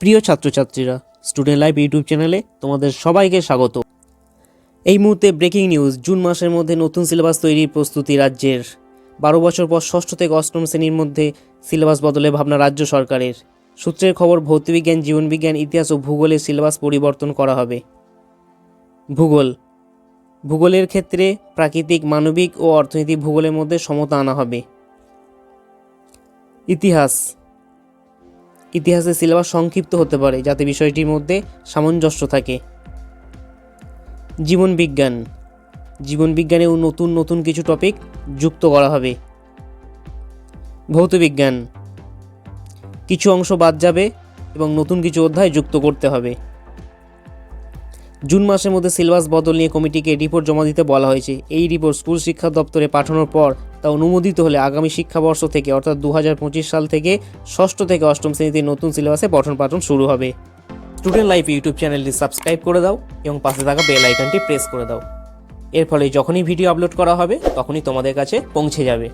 প্রিয় ছাত্রছাত্রীরা student live YouTube চ্যানেলে তোমাদের সবাইকে স্বাগত। এই মুহূর্তে ব্রেকিং নিউজ জুন মাসের মধ্যে নতুন সিলেবাস তৈরির প্রস্তুতি রাজ্যের। বারো বছর পর ষষ্ঠ থেকে অষ্টম শ্রেণির মধ্যে সিলেবাস বদলে ভাবনা রাজ্য সরকারের। সূত্রের খবর ভৌতবিজ্ঞান জীবনবিজ্ঞান ইতিহাস ও ভূগোলের সিলেবাস পরিবর্তন করা হবে। ভূগোল। ভূগোলের ক্ষেত্রে প্রাকৃতিক, মানবিক ও অর্থনৈতিক ভূগোলের মধ্যে সমতা আনা হবে। ইতিহাস। ইতিহাসের সিলেবাস সংক্ষিপ্ত হতে পারে, যাতে বিষয়টির মধ্যে সামঞ্জস্য থাকে। জীবন বিজ্ঞান। জীবনবিজ্ঞান জীবনবিজ্ঞানেও নতুন নতুন কিছু টপিক যুক্ত করা হবে। ভৌতবিজ্ঞান কিছু অংশ বাদ যাবে এবং নতুন কিছু অধ্যায় যুক্ত করতে হবে। জুন মাসের মধ্যে সিলেবাস বদল নিয়ে কমিটিকে রিপোর্ট জমা দিতে বলা হয়েছে। এই রিপোর্ট স্কুল শিক্ষা দপ্তরে পাঠানোর পর তা অনুমোদিত হলে আগামী শিক্ষাবর্ষ থেকে, অর্থাৎ দু হাজার পঁচিশ সাল থেকে ষষ্ঠ থেকে অষ্টম শ্রেণীতে নতুন সিলেবাসে পঠন পাঠন শুরু হবে। স্টুডেন্ট লাইফ ইউটিউব চ্যানেলটি সাবস্ক্রাইব করে দাও এবং পাশে থাকা বেল আইকনটি প্রেস করে দাও। এর ফলে যখনই ভিডিও আপলোড করা হবে, তখনই তোমাদের কাছে পৌঁছে যাবে।